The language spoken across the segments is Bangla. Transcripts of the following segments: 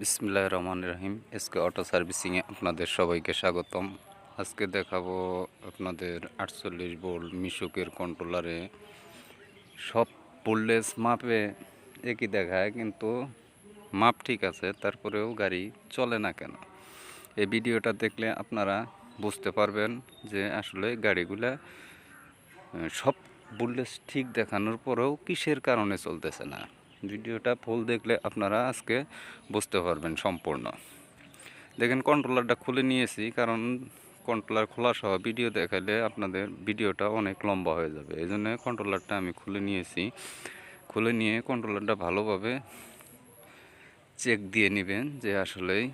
বিসমিল্লাহ রহমান রহিম। এসকে অটো সার্ভিসিংয়ে আপনাদের সবাইকে স্বাগতম। আজকে দেখাবো আপনাদের আটচল্লিশ বোল্ট মিশুকের কন্ট্রোলারে। সব বোল্ডেজ মাপে একই দেখায়, কিন্তু মাপ ঠিক আছে, তারপরেও গাড়ি চলে না কেন? এই ভিডিওটা দেখলে আপনারা বুঝতে পারবেন যে আসলে গাড়িগুলা সব বুললেস ঠিক দেখানোর পরেও কিসের কারণে চলতেছে না। ভিডিওটা ফুল দেখলে আপনারা আজকে বুঝতে পারবেন সম্পূর্ণ। দেখেন কন্ট্রোলারটা খুলে নিয়েছি, কারণ কন্ট্রোলার খোলা সহ ভিডিও দেখালে আপনাদের ভিডিওটা অনেক লম্বা হয়ে যাবে। এই জন্য কন্ট্রোলারটা আমি খুলে নিয়েছি। খুলে নিয়ে কন্ট্রোলারটা ভালোভাবে চেক দিয়ে নেবেন যে আসলেই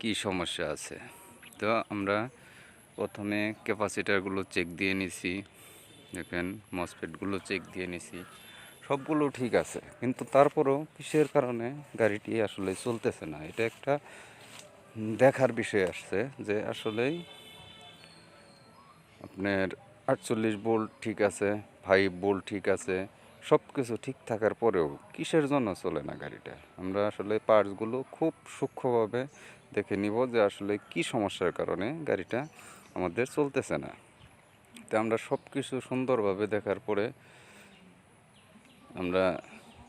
কি সমস্যা আছে। তো আমরা প্রথমে ক্যাপাসিটারগুলো চেক দিয়ে নিছি। দেখেন মসফেটগুলো চেক দিয়ে নিছি। সবগুলো ঠিক আছে, কিন্তু তারপরেও কিসের কারণে গাড়িটি আসলে চলতেছে না? এটা একটা দেখার বিষয় আসছে যে আসলেই আপনার আটচল্লিশ বোল্ট ঠিক আছে ফাইভ বোল্ট ঠিক আছে সব কিছু ঠিক থাকার পরেও কিসের জন্য চলে না গাড়িটা? আমরা আসলে পার্টসগুলো খুব সূক্ষ্মভাবে দেখে নিব যে আসলে কি সমস্যার কারণে গাড়িটা আমাদের চলতেছে না। তো আমরা সব কিছু সুন্দরভাবে দেখার পরে আমরা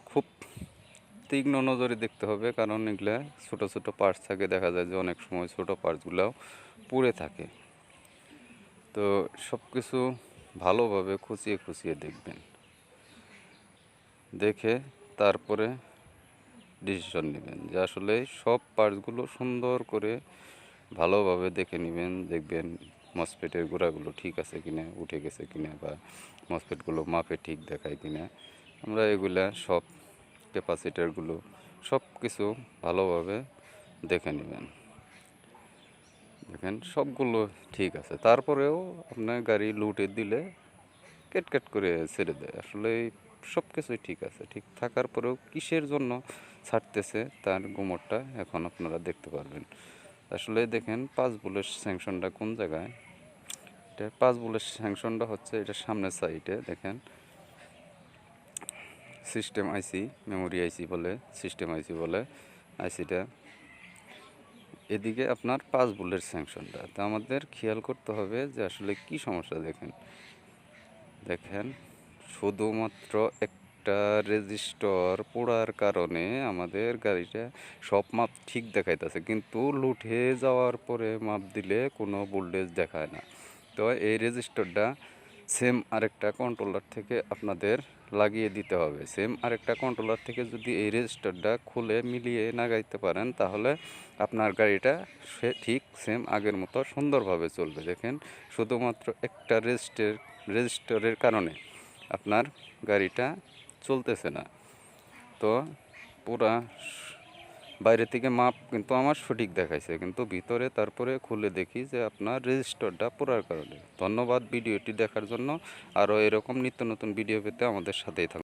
খুব তীক্ষ্ণ নজরে দেখতে হবে, কারণ এগুলো ছোটো ছোটো পার্টস থাকে। দেখা যায় যে অনেক সময় ছোটো পার্টসগুলাও পুড়ে থাকে। তো সব কিছু ভালোভাবে খুঁচিয়ে খুঁচিয়ে দেখবেন। দেখে তারপরে ডিসিশন নেবেন যে আসলে সব পার্টসগুলো সুন্দর করে ভালোভাবে দেখে নেবেন, দেখবেন মসপেটের গোড়াগুলো ঠিক আছে কিনা, উঠে গেছে কিনা বা মসপেটগুলো মাপে ঠিক দেখায় কিনা। আমরা এগুলা সব ক্যাপাসিটারগুলো সব কিছু ভালোভাবে দেখে নেবেন। দেখেন, সবগুলো ঠিক আছে। তারপরেও আপনার গাড়ি লুটে দিলে কেটকেট করে ছেড়ে দেয়। আসলে সব কিছুই ঠিক আছে। ঠিক থাকার পরেও কিসের জন্য ছাড়তেছে তার গুমরটা এখন আপনারা দেখতে পারবেন। আসলে দেখেন, পাঁচ বুলের স্যাংশনটা কোন জায়গায়? এটা পাঁচ বুলের স্যাংশনটা হচ্ছে এটা সামনের সাইডে, দেখেন। সিস্টেম আইসি মেমোরি আইসি বলে সিস্টেম আইসি বলে আইসিটা এদিকে আপনার পাঁচ বুলের স্যাংশনটা তো আমাদের খেয়াল করতে হবে যে আসলে কি সমস্যা দেখেন। দেখেন, শুধুমাত্র একটা রেজিস্টর পোড়ার কারণে আমাদের গাড়িটা সব মাপ ঠিক দেখাইতেছে, কিন্তু লুটে যাওয়ার পরে মাপ দিলে কোনো ভোল্টেজ দেখায় না। তো এই রেজিস্টরটা সেম আরেকটা কন্ট্রোলার থেকে আপনাদের লাগিয়ে দিতে হবে। সেম আরেকটা কন্ট্রোলার থেকে যদি এই রেজিস্টারটা খুলে মিলিয়ে লাগাইতে পারেন, তাহলে আপনার গাড়িটা সে ঠিক সেম আগের মতো সুন্দরভাবে চলবে। দেখেন, শুধুমাত্র একটা রেজিস্টার রেজিস্টারের কারণে আপনার গাড়িটা চলতেছে না। তো পুরা বাইরে থেকে মাপ কিন্তু আমার সঠিক দেখাইছে। কিন্তু ভিতরে তারপরে খুলে দেখি যে আপনার রেজিস্টারটা পড়ার কারণে। ধন্যবাদ ভিডিওটি দেখার জন্য। আরও এরকম নিত্য নতুন ভিডিও পেতে আমাদের সাথেই থাকুন।